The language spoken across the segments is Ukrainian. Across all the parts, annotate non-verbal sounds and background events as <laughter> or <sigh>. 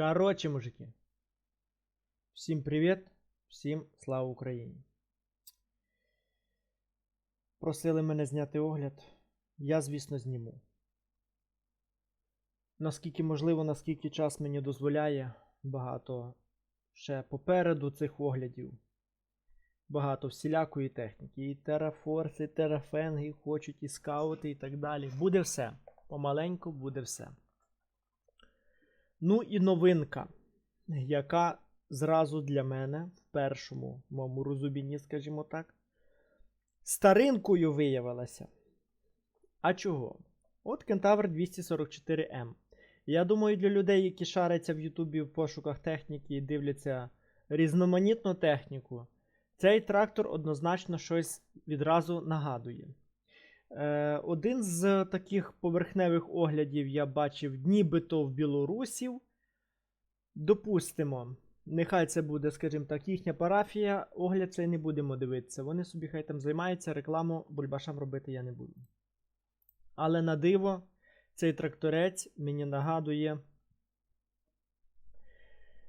Коротше, мужики. Всім привіт, всім слава Україні. Просили мене зняти огляд. Я, звісно, зніму. Наскільки можливо, наскільки час мені дозволяє, багато ще попереду цих оглядів. Багато всілякої техніки. І терафорси, і терафенги хочуть, і скаути, і так далі. Буде все. Помаленьку буде все. Ну і новинка, яка зразу для мене в першому моєму розумінні, скажімо так, старинкою виявилася. А чого? От Кентавр 244М. Я думаю, для людей, які шаряться в Ютубі в пошуках техніки і дивляться різноманітну техніку, цей трактор однозначно щось відразу нагадує. Е, один з таких поверхневих оглядів я бачив нібито в білорусів. Допустимо, нехай це буде, скажімо так, їхня парафія, огляд цей не будемо дивитися. Вони собі хай там займаються, рекламу бульбашам робити я не буду. Але на диво, цей тракторець мені нагадує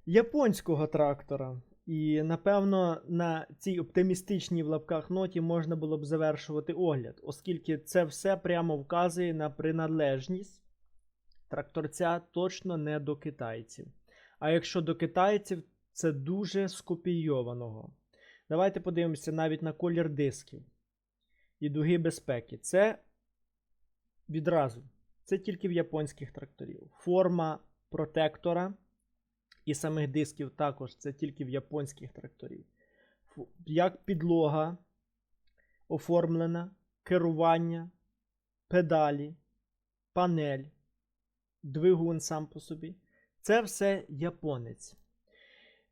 японського трактора. І напевно на цій оптимістичній в лапках ноті можна було б завершувати огляд, оскільки це все прямо вказує на приналежність тракторця точно не до китайців. А якщо до китайців, це дуже скопійованого. Давайте подивимося навіть на колір дисків і дуги безпеки. Це відразу. Це тільки в японських тракторів. Форма протектора. І самих дисків також це тільки в японських тракторів. Як підлога оформлена, керування, педалі, панель, двигун сам по собі. Це все японець.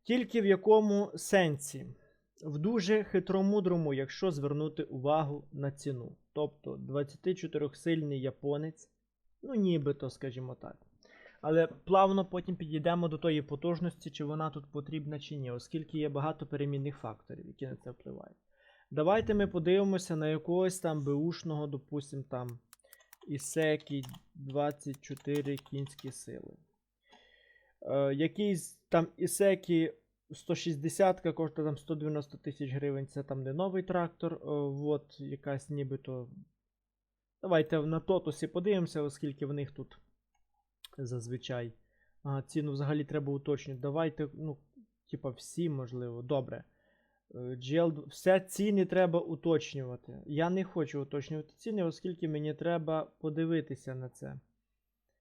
Тільки в якому сенсі? В дуже хитромудрому, якщо звернути увагу на ціну. Тобто 24-сильний японець, ну нібито, скажімо так. Але плавно потім підійдемо до тої потужності, чи вона тут потрібна чи ні, оскільки є багато перемінних факторів, які на це впливають. Давайте ми подивимося на якогось там беушного, допустимо, там Ісекі 24 кінські сили. Е, Якийсь там Ісекі 160 коштує там 190 тисяч гривень. Це там не новий трактор. Е, от якась нібито. Давайте на тотусі подивимося, оскільки в них тут зазвичай. А, ціну взагалі треба уточнити. Давайте, ну, типа, всі, можливо. Добре. GL, все ціни треба уточнювати. Я не хочу уточнювати ціни, оскільки мені треба подивитися на це.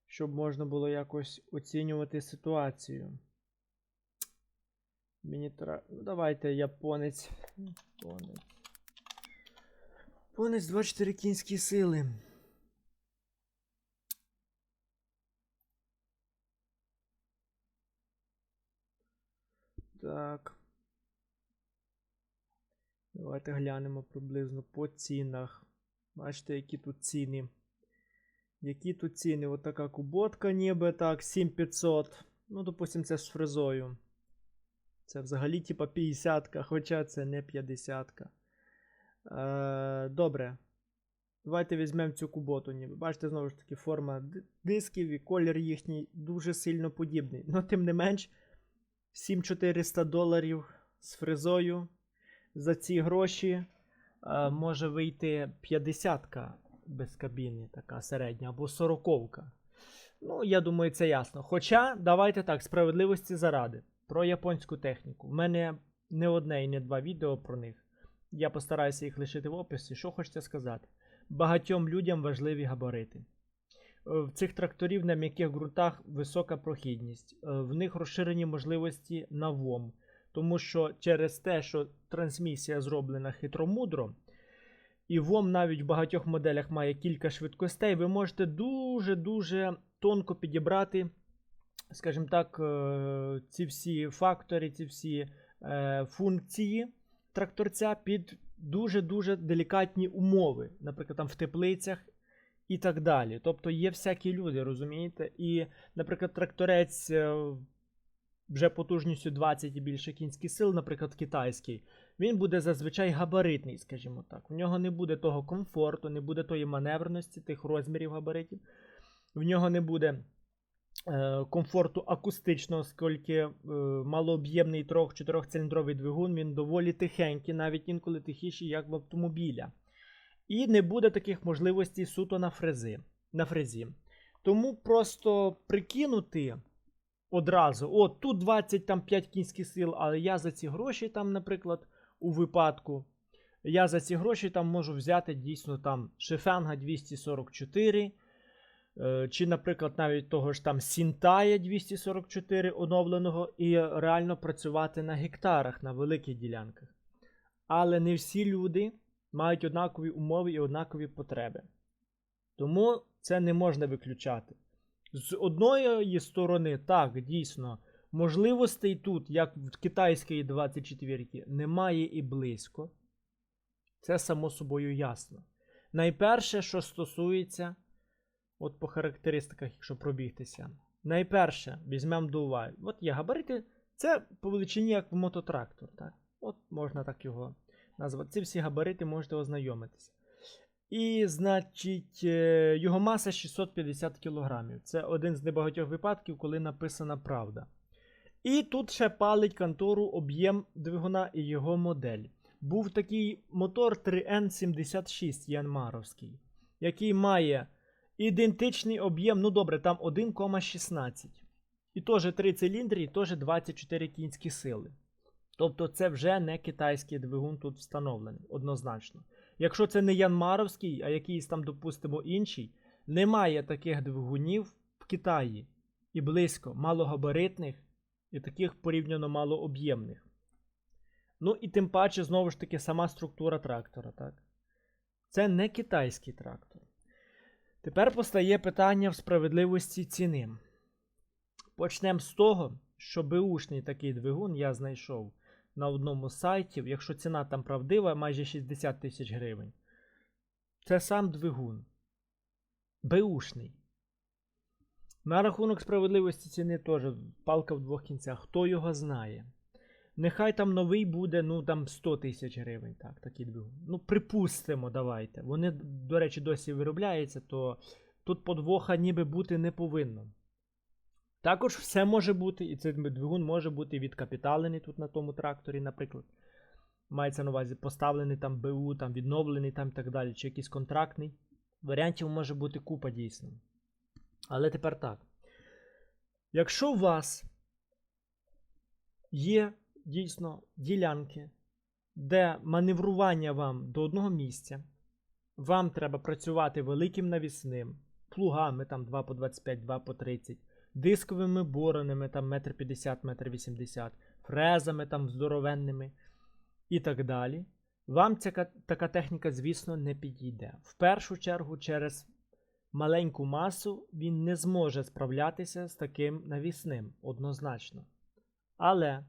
Щоб можна було якось оцінювати ситуацію. Мені треба. Ну, давайте японець. Японець. Японець 24 кінські сили. Так. Давайте глянемо приблизно по цінах. Бачите, які тут ціни. Які тут ціни? Ось така куботка ніби так, 7500. Ну, допустимо, це з фрезою. Це взагалі, типа 50 хоча це не 50 Е, Добре. Давайте візьмемо цю куботу. ніби. Бачите, знову ж таки, форма дисків і колір їхній дуже сильно подібний. <laughs> Ну, тим не менш. 7400 доларів з фрезою. За ці гроші а, може вийти 50-ка без кабіни, така середня, або 40-ка. Ну, я думаю, це ясно. Хоча, давайте так, справедливості заради. Про японську техніку. У мене не одне і не два відео про них. Я постараюся їх лишити в описі. Що хочеться сказати? Багатьом людям важливі габарити. В цих тракторів на м'яких ґрунтах висока прохідність, в них розширені можливості на ВОМ, тому що через те, що трансмісія зроблена хитромудро, і ВОМ навіть в багатьох моделях має кілька швидкостей, ви можете дуже-дуже тонко підібрати, скажімо так, ці всі фактори, ці всі функції тракторця під дуже-дуже делікатні умови, наприклад, там в теплицях і так далі. Тобто є всякі люди, розумієте? І, наприклад, тракторець вже потужністю 20 і більше кінських сил, наприклад, китайський, він буде зазвичай габаритний, скажімо так. В нього не буде того комфорту, не буде тої маневреності, тих розмірів габаритів. В нього не буде е, комфорту акустичного, оскільки е, малооб'ємний 3-4 циліндровий двигун, він доволі тихенький, навіть інколи тихіший, як в автомобіля. І не буде таких можливостей суто на фрези, на фрезі. Тому просто прикинути одразу, о, тут 25 кінських сил, але я за ці гроші, там, наприклад, у випадку, я за ці гроші там можу взяти дійсно там Шефенга 244. е, Чи, наприклад, навіть того ж там Сінтая 244 оновленого, і реально працювати на гектарах на великих ділянках. Але не всі люди мають однакові умови і однакові потреби. Тому це не можна виключати. З одної сторони, так, дійсно, можливостей тут, як в китайської 24 немає і близько. Це само собою ясно. Найперше, що стосується, от по характеристиках, якщо пробігтися. Найперше, візьмемо до уваги. От є габарити, це по величині як в мототрактор. Так? От можна так його назвати. Ці всі габарити можете ознайомитися. І, значить, е, його маса 650 кг. Це один з небагатьох випадків, коли написана правда. І тут ще палить контору об'єм двигуна і його модель. Був такий мотор 3N76 Янмаровський, який має ідентичний об'єм, ну добре, там 1,16. І теж 3 циліндри, і теж 24 кінські сили. Тобто це вже не китайський двигун тут встановлений, однозначно. Якщо це не Янмаровський, а якийсь там, допустимо, інший, немає таких двигунів в Китаї і близько малогабаритних і таких порівняно малооб'ємних. Ну і тим паче, знову ж таки, сама структура трактора. так? Це не китайський трактор. Тепер постає питання в справедливості ціни. Почнемо з того, що беушний такий двигун я знайшов на одному з сайтів, якщо ціна там правдива, майже 60 тисяч гривень. Це сам двигун. Беушний. На рахунок справедливості ціни теж палка в двох кінцях. Хто його знає? Нехай там новий буде, ну там 100 тисяч гривень. Так, такий двигун. Ну, припустимо, давайте. Вони, до речі, досі виробляються, то тут подвоха ніби бути не повинно. Також все може бути, і цей двигун може бути відкапіталений тут на тому тракторі, наприклад. Мається на увазі поставлений там БУ, там відновлений там і так далі, чи якийсь контрактний. Варіантів може бути купа дійсно. Але тепер так. Якщо у вас є дійсно ділянки, де маневрування вам до одного місця, вам треба працювати великим навісним, плугами там 2 по 25, 2 по 30, дисковими боронами там 1,50 1,80 м, фрезами там здоровенними і так далі. Вам ця така техніка, звісно, не підійде. В першу чергу, через маленьку масу він не зможе справлятися з таким навісним однозначно. Але,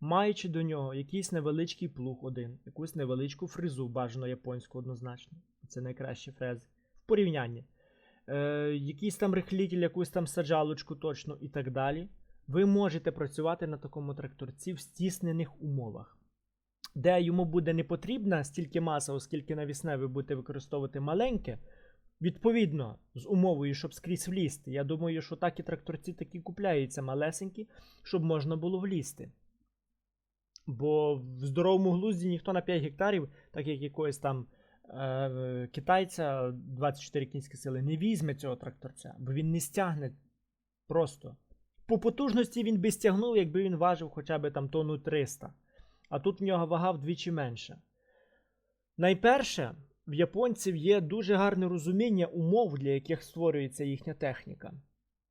маючи до нього якийсь невеличкий плуг один, якусь невеличку фрезу, бажано японську однозначно, це найкращі фрези, в порівнянні, е, якийсь там рихлітель, якусь там саджалочку точно і так далі, ви можете працювати на такому тракторці в стіснених умовах. Де йому буде не потрібна стільки маса, оскільки навісне ви будете використовувати маленьке, Відповідно, з умовою, щоб скрізь влізти. Я думаю, що так і тракторці такі купляються малесенькі, щоб можна було влізти. Бо в здоровому глузді ніхто на 5 гектарів, так як якогось там китайця 24 кінські сили, не візьме цього тракторця, бо він не стягне просто. По потужності він би стягнув, якби він важив хоча б там тонну 300. А тут в нього вага вдвічі менша. Найперше, в японців є дуже гарне розуміння умов, для яких створюється їхня техніка.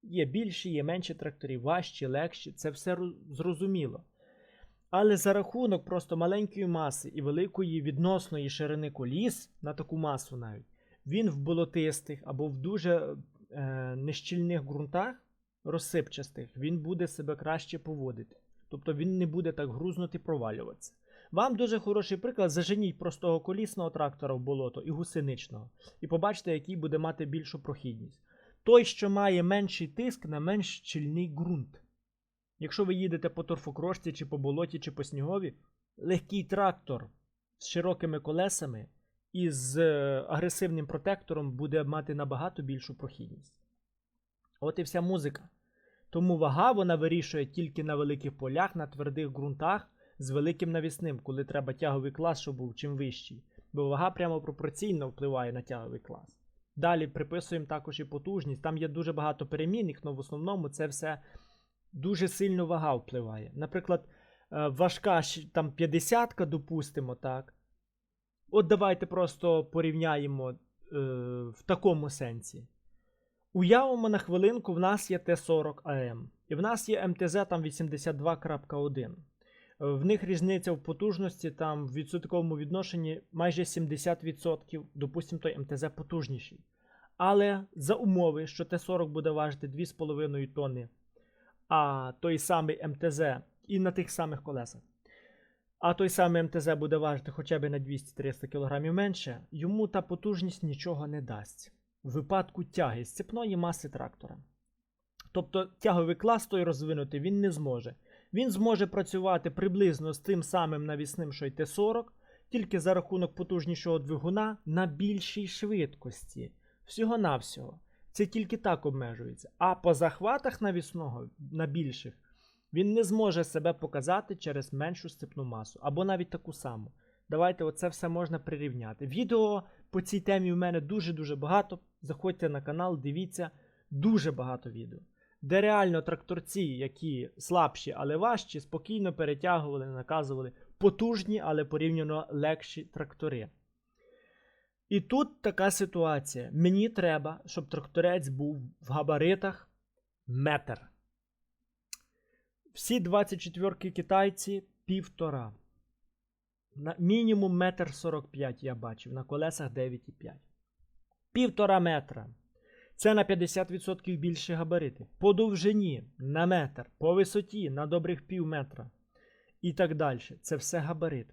Є більші, є менші трактори, важчі, легші, це все зрозуміло. Але за рахунок просто маленької маси і великої відносної ширини коліс на таку масу навіть, він в болотистих або в дуже е, нещільних ґрунтах, розсипчастих, він буде себе краще поводити. Тобто він не буде так грузнути провалюватися. Вам дуже хороший приклад. Заженіть простого колісного трактора в болото і гусеничного. І побачите, який буде мати більшу прохідність. Той, що має менший тиск на менш щільний ґрунт. Якщо ви їдете по торфокрошці, чи по болоті, чи по снігові, легкий трактор з широкими колесами і з е, агресивним протектором буде мати набагато більшу прохідність. От і вся музика. Тому вага вона вирішує тільки на великих полях, на твердих ґрунтах з великим навісним, коли треба тяговий клас, щоб був чим вищий. Бо вага прямо пропорційно впливає на тяговий клас. Далі приписуємо також і потужність. Там є дуже багато перемінних, але в основному це все дуже сильно вага впливає. Наприклад, е, важка там 50-ка, допустимо, так. От давайте просто порівняємо е, в такому сенсі. Уявимо на хвилинку, в нас є Т-40 АМ. І в нас є МТЗ там 82.1. Е, В них різниця в потужності там в відсотковому відношенні майже 70%. Допустимо, той МТЗ потужніший. Але за умови, що Т-40 буде важити 2,5 тонни, а той самий МТЗ і на тих самих колесах. А той самий МТЗ буде важити хоча б на 200-300 кг менше, йому та потужність нічого не дасть в випадку тяги сцепної маси трактора. Тобто тяговий клас той розвинути він не зможе. Він зможе працювати приблизно з тим самим навісним, що й Т-40, тільки за рахунок потужнішого двигуна на більшій швидкості. Всього-навсього. Це тільки так обмежується. А по захватах навісного на більших він не зможе себе показати через меншу сцепну масу, або навіть таку саму. Давайте оце все можна прирівняти. Відео по цій темі в мене дуже-дуже багато. Заходьте на канал, дивіться дуже багато відео. Де реально тракторці, які слабші, але важчі, спокійно перетягували, наказували потужні, але порівняно легші трактори. І тут така ситуація. Мені треба, щоб тракторець був в габаритах метр. Всі 24 китайці півтора. На мінімум метр 45 я бачив, на колесах 9,5. Півтора метра. Це на 50% більше габарити. По довжині на метр, по висоті на добрих пів метра. І так далі. Це все габарит.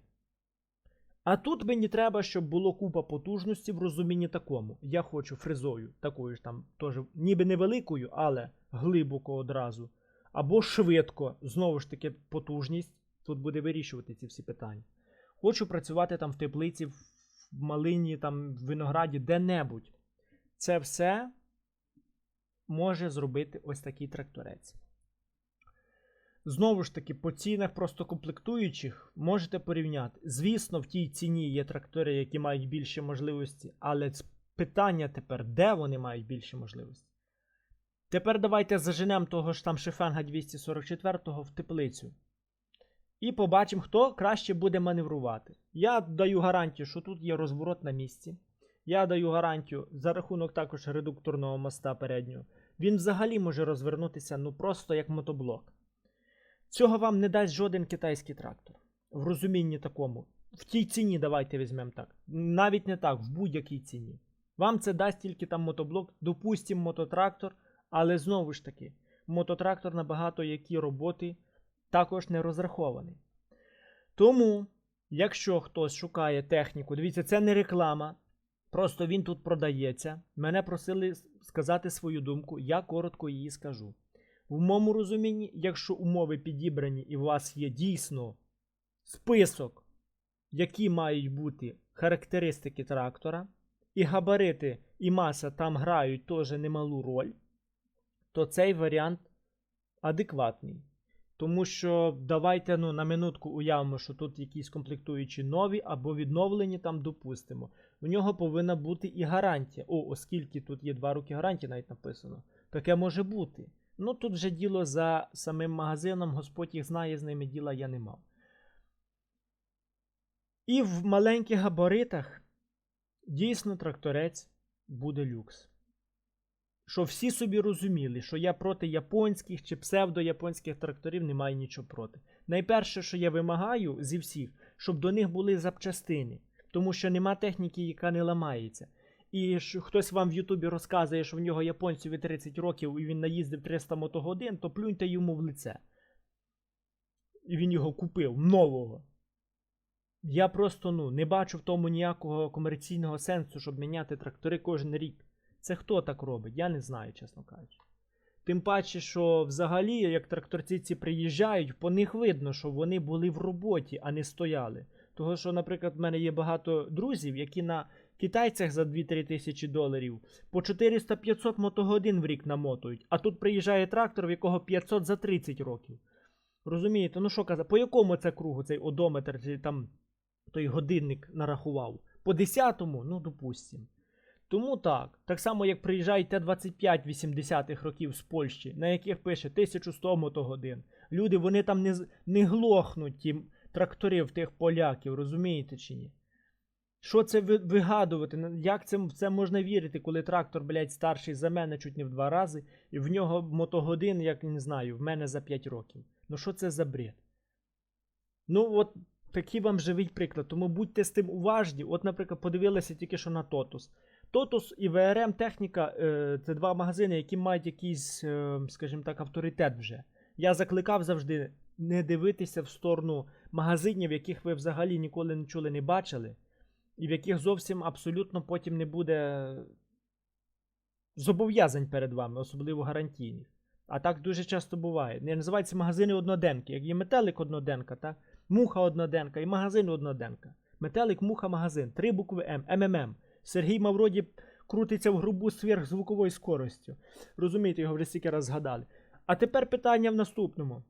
А тут мені треба, щоб було купа потужності в розумінні такому. Я хочу фрезою, такою ж там, теж, ніби невеликою, але глибоко одразу. Або швидко, знову ж таки, потужність. Тут буде вирішувати ці всі питання. Хочу працювати там в теплиці, в малині, там, в винограді, де-небудь. Це все може зробити ось такий тракторець. Знову ж таки, по цінах просто комплектуючих можете порівняти. Звісно, в тій ціні є трактори, які мають більше можливості, але питання тепер, де вони мають більше можливості. Тепер давайте заженемо того ж там Шефенга 244 в теплицю. І побачимо, хто краще буде маневрувати. Я даю гарантію, що тут є розворот на місці. Я даю гарантію за рахунок також редукторного моста переднього. Він взагалі може розвернутися ну просто як мотоблок. Цього вам не дасть жоден китайський трактор. В розумінні такому. В тій ціні давайте візьмемо так. Навіть не так, в будь-якій ціні. Вам це дасть тільки там мотоблок, допустимо, мототрактор, але знову ж таки, мототрактор на багато які роботи також не розрахований. Тому, якщо хтось шукає техніку, дивіться, це не реклама, просто він тут продається. Мене просили сказати свою думку, я коротко її скажу. В моєму розумінні, якщо умови підібрані і у вас є дійсно список, які мають бути характеристики трактора, і габарити і маса там грають теж немалу роль, то цей варіант адекватний. Тому що давайте ну, на минутку уявимо, що тут якісь комплектуючі нові або відновлені там допустимо. В нього повинна бути і гарантія. О, оскільки тут є два роки гарантії, навіть написано. Таке може бути. Ну тут вже діло за самим магазином, Господь їх знає, з ними діла я не мав. І в маленьких габаритах дійсно тракторець буде люкс. Що всі собі розуміли, що я проти японських чи псевдояпонських тракторів не маю нічого проти. Найперше, що я вимагаю зі всіх, щоб до них були запчастини, тому що нема техніки, яка не ламається. І хтось вам в Ютубі розказує, що в нього японцеві 30 років і він наїздив 300 мотогодин, то плюньте йому в лице. І він його купив нового. Я просто ну, не бачу в тому ніякого комерційного сенсу, щоб міняти трактори кожен рік. Це хто так робить? Я не знаю, чесно кажучи. Тим паче, що взагалі, як тракторці ці приїжджають, по них видно, що вони були в роботі, а не стояли. Того, що, наприклад, в мене є багато друзів, які на китайцях за 2-3 тисячі доларів по 400-500 мотогодин в рік намотують, а тут приїжджає трактор, в якого 500 за 30 років. Розумієте, ну що казати, по якому це кругу цей одометр, чи там той годинник нарахував? По 10-му, ну допустим. Тому так, так само як приїжджають Т-25 80-х років з Польщі, на яких пише 1100 мотогодин. Люди, вони там не, не глохнуть ті трактори в тих поляків, розумієте чи ні? Що це вигадувати? Як це, в це можна вірити, коли трактор, блядь, старший за мене чуть не в два рази, і в нього мотогодин, як не знаю, в мене за 5 років. Ну що це за бред? Ну, от такий вам живий приклад. Тому будьте з тим уважні. От, наприклад, подивилися тільки що на Тотус. Тотус і ВРМ техніка е, це два магазини, які мають якийсь, е, скажімо так, авторитет вже. Я закликав завжди не дивитися в сторону магазинів, яких ви взагалі ніколи не чули, не бачили, і в яких зовсім абсолютно потім не буде зобов'язань перед вами, особливо гарантійних. А так дуже часто буває. Не називаються магазини одноденки. Як є метелик одноденка, та муха одноденка і магазин одноденка. Метелик, муха, магазин. Три букви М. МММ. Сергій Мавроді крутиться в грубу сверхзвуковою скоростю. Розумієте, його вже стільки раз згадали. А тепер питання в наступному.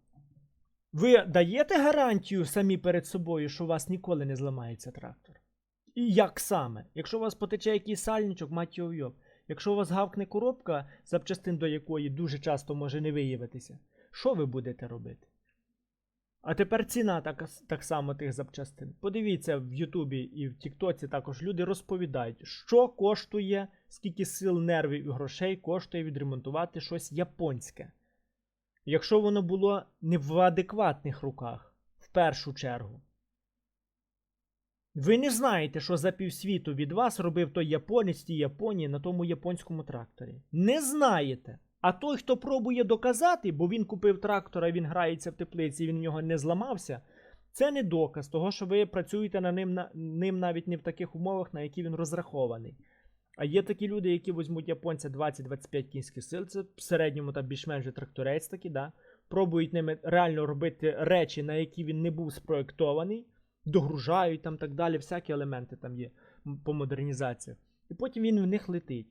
Ви даєте гарантію самі перед собою, що у вас ніколи не зламається трактор? І як саме? Якщо у вас потече якийсь сальничок, мать його вйоб. Якщо у вас гавкне коробка, запчастин до якої дуже часто може не виявитися, що ви будете робити? А тепер ціна так, так само тих запчастин. Подивіться в Ютубі і в Тіктоці також люди розповідають, що коштує, скільки сил, нервів і грошей коштує відремонтувати щось японське. Якщо воно було не в адекватних руках, в першу чергу. Ви не знаєте, що за півсвіту від вас робив той японець тій Японії на тому японському тракторі. Не знаєте. А той, хто пробує доказати, бо він купив трактора, він грається в теплиці, він в нього не зламався. Це не доказ того, що ви працюєте на ним, на, ним навіть не в таких умовах, на які він розрахований. А є такі люди, які візьмуть японця 20-25 кінських сил, це в середньому там більш-менш тракторець такі, да? пробують ними реально робити речі, на які він не був спроєктований, догружають там так далі, всякі елементи там є по модернізації. І потім він в них летить.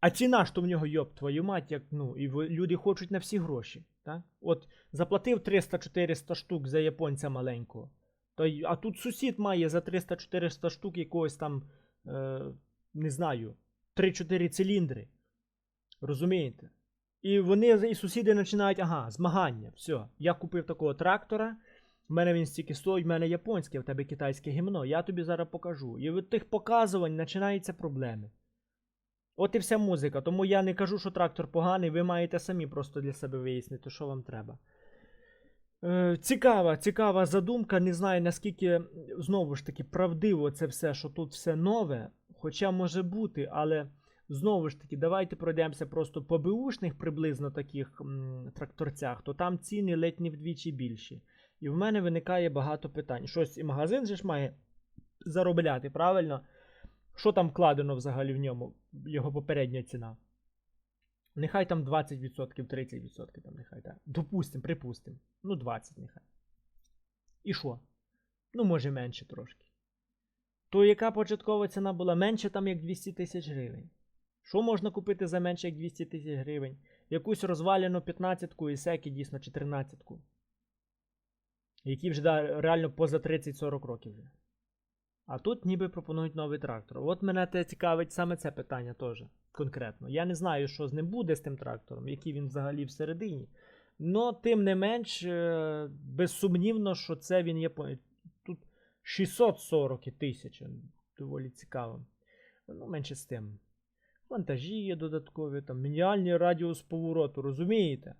А ціна, що в нього йоб твою мать, як ну, і люди хочуть на всі гроші. Так? От заплатив 300-400 штук за японця маленького. То, а тут сусід має за 300-400 штук якогось там, е, не знаю, 3-4 циліндри. Розумієте? І вони, і сусіди починають, ага, змагання. Все, я купив такого трактора, в мене він стільки стоїть, в мене японське, в тебе китайське гімно, я тобі зараз покажу. І від тих показувань починаються проблеми. От і вся музика. Тому я не кажу, що трактор поганий, ви маєте самі просто для себе вияснити, що вам треба. Е, цікава, цікава задумка. Не знаю, наскільки знову ж таки правдиво це все, що тут все нове. Хоча може бути, але знову ж таки, давайте пройдемося просто по беушних приблизно таких м, тракторцях, то там ціни ледь не вдвічі більші. І в мене виникає багато питань. Щось і магазин же ж має заробляти, правильно? Що там вкладено взагалі в ньому, його попередня ціна? Нехай там 20%, 30%, там нехай так. Допустим, припустим. Ну, 20 нехай. І що? Ну, може менше трошки. То яка початкова ціна була менше там як 200 тисяч гривень? Що можна купити за менше як 200 тисяч гривень? Якусь розвалену 15-ку і секі дійсно чи 13-ку. Які вже да, реально поза 30-40 років вже. А тут ніби пропонують новий трактор. От мене те цікавить саме це питання теж конкретно. Я не знаю, що з ним буде з тим трактором, який він взагалі всередині. Но тим не менш, е, безсумнівно, що це він є. Тут 640 і тисяч. Доволі цікаво. Ну, менше з тим. Вантажі є додаткові, там, мінімальний радіус повороту, розумієте?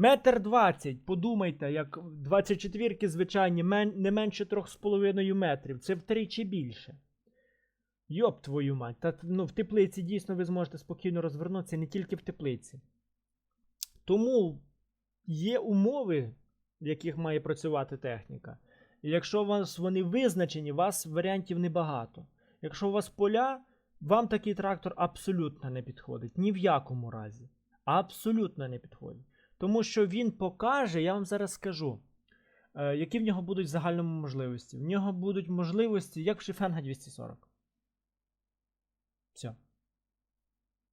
Метр двадцять, подумайте, як 24-ки звичайні, мен, не менше 3,5 метрів. Це втричі більше. Йоп твою мать. Та, ну, в теплиці дійсно ви зможете спокійно розвернутися, не тільки в теплиці. Тому є умови, в яких має працювати техніка. І якщо у вас вони визначені, у вас варіантів небагато. Якщо у вас поля, вам такий трактор абсолютно не підходить. Ні в якому разі. Абсолютно не підходить. Тому що він покаже, я вам зараз скажу. Е, які в нього будуть в загальному можливості? В нього будуть можливості, як в Шифенга 240. Все.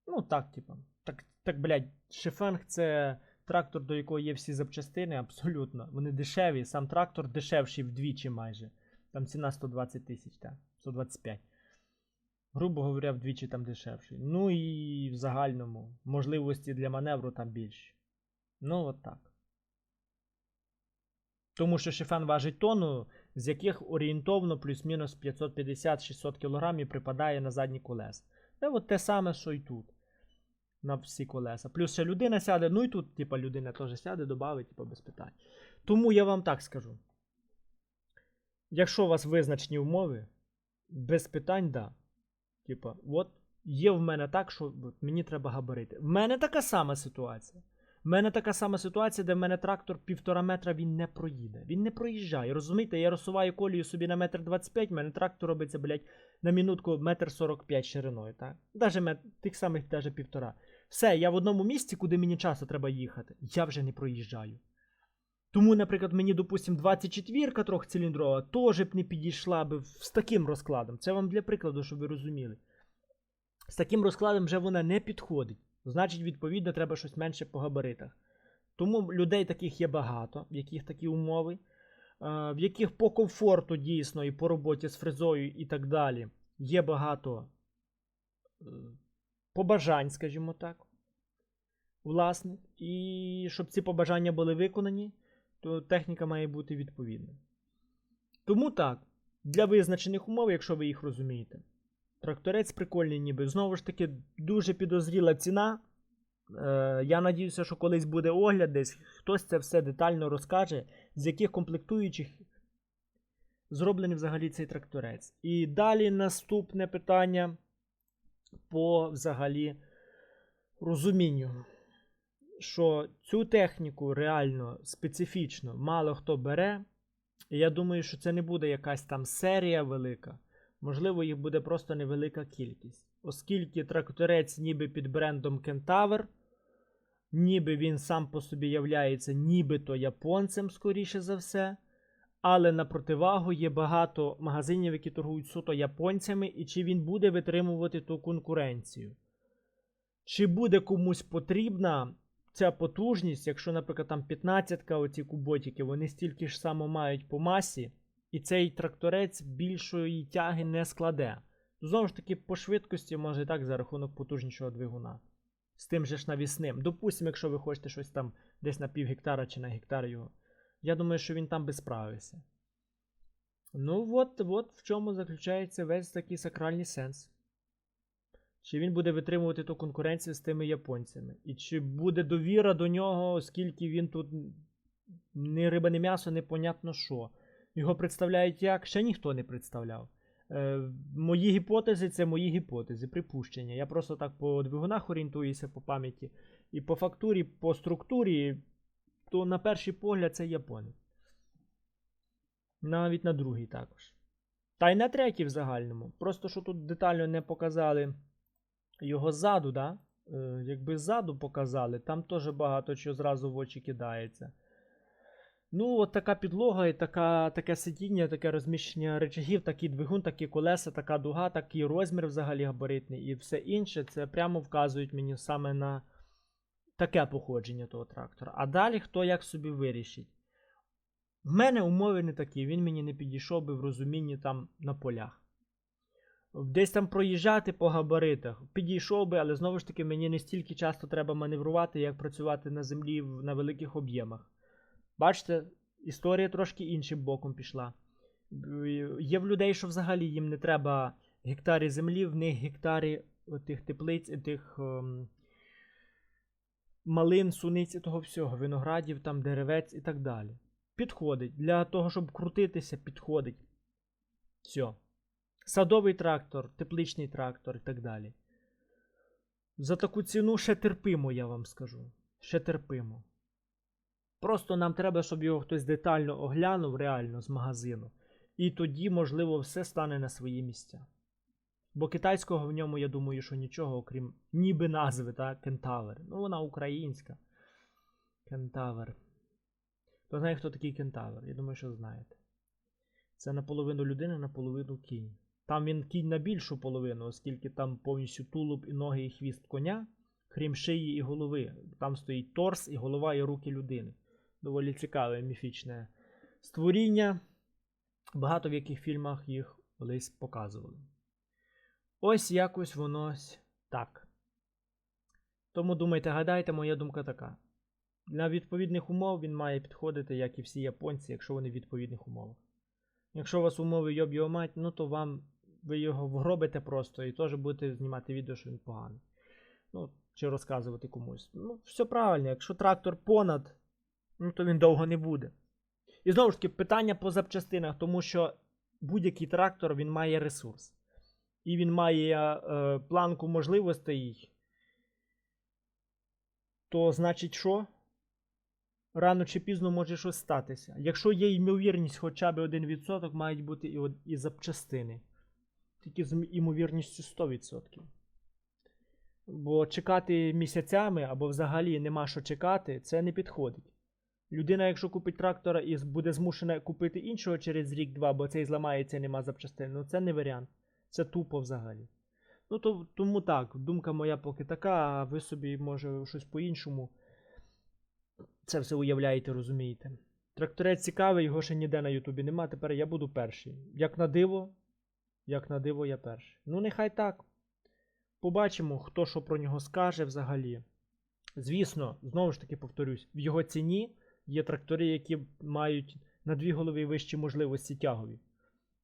Ну, так, типа. Так, так, блядь, Шифенг це трактор, до якого є всі запчастини, абсолютно. Вони дешеві, сам трактор дешевший вдвічі майже. Там ціна 120 тисяч, так. 125. Грубо говоря, вдвічі там дешевший. Ну і в загальному можливості для маневру там більші. Ну, от так. Тому що шифен важить тонну, з яких орієнтовно плюс-мінус 550-600 кг припадає на задні колеса. Це от те саме, що і тут. На всі колеса. Плюс ще людина сяде, ну і тут, типа, людина теж сяде, додавить, типа, без питань. Тому я вам так скажу. Якщо у вас визначені умови, без питань, да. Типа, от є в мене так, що от, мені треба габарити. В мене така сама ситуація. В мене така сама ситуація, де в мене трактор півтора метра він не проїде. Він не проїжджає. Розумієте, я розсуваю колію собі на метр 25, в мене трактор робиться, блядь, на минутку метр 45 шириною, так? Даже мет... тих самих даже півтора. Все, я в одному місці, куди мені часу треба їхати, я вже не проїжджаю. Тому, наприклад, мені, допустим, 24-ка трьохциліндрова теж б не підійшла б з таким розкладом. Це вам для прикладу, щоб ви розуміли. З таким розкладом вже вона не підходить. Значить, відповідно, треба щось менше по габаритах. Тому людей таких є багато, в яких такі умови, е, в яких по комфорту дійсно і по роботі з фрезою і так далі є багато е, побажань, скажімо так, власне. І щоб ці побажання були виконані, то техніка має бути відповідна. Тому так, для визначених умов, якщо ви їх розумієте. Тракторець прикольний, ніби. Знову ж таки, дуже підозріла ціна. Е, я надіюся, що колись буде огляд, десь хтось це все детально розкаже, з яких комплектуючих зроблений взагалі цей тракторець. І далі наступне питання по взагалі розумінню, що цю техніку реально специфічно мало хто бере. І я думаю, що це не буде якась там серія велика. Можливо, їх буде просто невелика кількість. Оскільки тракторець ніби під брендом Kentaur, ніби він сам по собі являється нібито японцем, скоріше за все. Але на противагу є багато магазинів, які торгують суто японцями, і чи він буде витримувати ту конкуренцію. Чи буде комусь потрібна ця потужність, якщо, наприклад, там 15-ка, оці куботики, вони стільки ж само мають по масі, і цей тракторець більшої тяги не складе. Знову ж таки, по швидкості може і так за рахунок потужнішого двигуна. З тим же ж навісним. Допустимо, якщо ви хочете щось там десь на пів гектара чи на гектар його. Я думаю, що він там би справився. Ну, от, от в чому заключається весь такий сакральний сенс. Чи він буде витримувати ту конкуренцію з тими японцями? І чи буде довіра до нього, оскільки він тут не риба, не м'ясо, непонятно що. Його представляють як? Ще ніхто не представляв. Е, Мої гіпотези це мої гіпотези, припущення. Я просто так по двигунах орієнтуюся по пам'яті. І по фактурі, по структурі, то на перший погляд це японець. Навіть на другий також. Та й на третій в загальному. Просто що тут детально не показали його ззаду, да? Е, якби ззаду показали, там теж багато чого зразу в очі кидається. Ну, от така підлога і така, таке сидіння, таке розміщення речагів, такий двигун, такі колеса, така дуга, такий розмір взагалі габаритний і все інше, це прямо вказують мені саме на таке походження того трактора. А далі хто як собі вирішить. В мене умови не такі, він мені не підійшов би в розумінні там на полях. Десь там проїжджати по габаритах, підійшов би, але знову ж таки мені не стільки часто треба маневрувати, як працювати на землі на великих об'ємах. Бачите, історія трошки іншим боком пішла. Є в людей, що взагалі їм не треба гектарі землі, в них гектарі тих теплиць, тих ем, малин, суниць і того всього, виноградів, там, деревець і так далі. Підходить. Для того, щоб крутитися, підходить. Все. Садовий трактор, тепличний трактор і так далі. За таку ціну ще терпимо, я вам скажу. Ще терпимо. Просто нам треба, щоб його хтось детально оглянув реально з магазину. І тоді, можливо, все стане на свої місця. Бо китайського в ньому, я думаю, що нічого, окрім ніби назви, так, Кентавер. Ну, вона українська. Кентавер. Хто знає, хто такий кентавр? Я думаю, що знаєте. Це наполовину людина, наполовину кінь. Там він кінь на більшу половину, оскільки там повністю тулуб і ноги і хвіст коня, крім шиї і голови. Там стоїть торс і голова і руки людини. Доволі цікаве міфічне створіння. Багато в яких фільмах їх колись показували. Ось якось воно так. Тому думайте, гадайте, моя думка така. Для відповідних умов він має підходити, як і всі японці, якщо вони в відповідних умовах. Якщо у вас умови йоб його мать, ну то вам ви його вгробите просто і теж будете знімати відео, що він поганий. Ну, чи розказувати комусь. Ну, все правильно, якщо трактор понад, ну то він довго не буде. І знову ж таки, питання по запчастинах, тому що будь-який трактор він має ресурс. І він має е, планку можливостей. То значить, що? Рано чи пізно може щось статися. Якщо є ймовірність хоча б 1%, мають бути і, і запчастини. Тільки з ймовірністю 100%. Бо чекати місяцями або взагалі нема що чекати, це не підходить. Людина, якщо купить трактора і буде змушена купити іншого через рік-два, бо цей зламається нема запчастин, ну це не варіант. Це тупо взагалі. Ну то, тому так, думка моя поки така, а ви собі, може, щось по-іншому це все уявляєте, розумієте. Тракторець цікавий, його ще ніде на Ютубі нема. Тепер я буду перший. Як на диво, як на диво, я перший. Ну, нехай так. Побачимо, хто що про нього скаже взагалі. Звісно, знову ж таки повторюсь, в його ціні є трактори, які мають на дві голови вищі можливості тягові,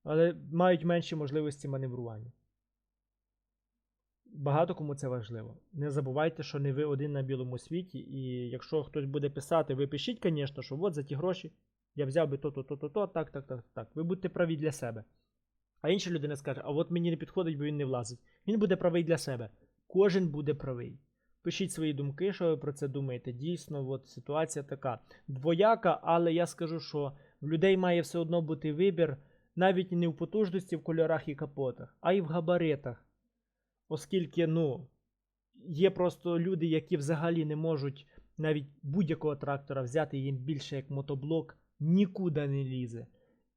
але мають менші можливості маневрування. Багато кому це важливо. Не забувайте, що не ви один на білому світі, і якщо хтось буде писати, ви пишіть, звісно, що от за ті гроші я взяв би то-то, то-то, то, так, так, так, так. Ви будете праві для себе. А інша людина скаже, а от мені не підходить, бо він не влазить. Він буде правий для себе. Кожен буде правий. Пишіть свої думки, що ви про це думаєте. Дійсно, от ситуація така двояка, але я скажу, що в людей має все одно бути вибір навіть не в потужності в кольорах і капотах, а й в габаритах. Оскільки, ну, є просто люди, які взагалі не можуть навіть будь-якого трактора взяти їм більше як мотоблок, нікуди не лізе.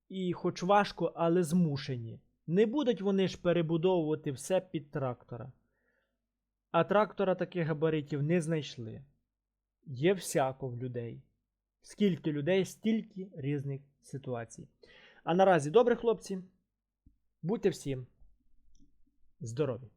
І хоч важко, але змушені. Не будуть вони ж перебудовувати все під трактора. А трактора таких габаритів не знайшли. Є всяко в людей. Скільки людей, стільки різних ситуацій. А наразі добре, хлопці. Будьте всім здорові!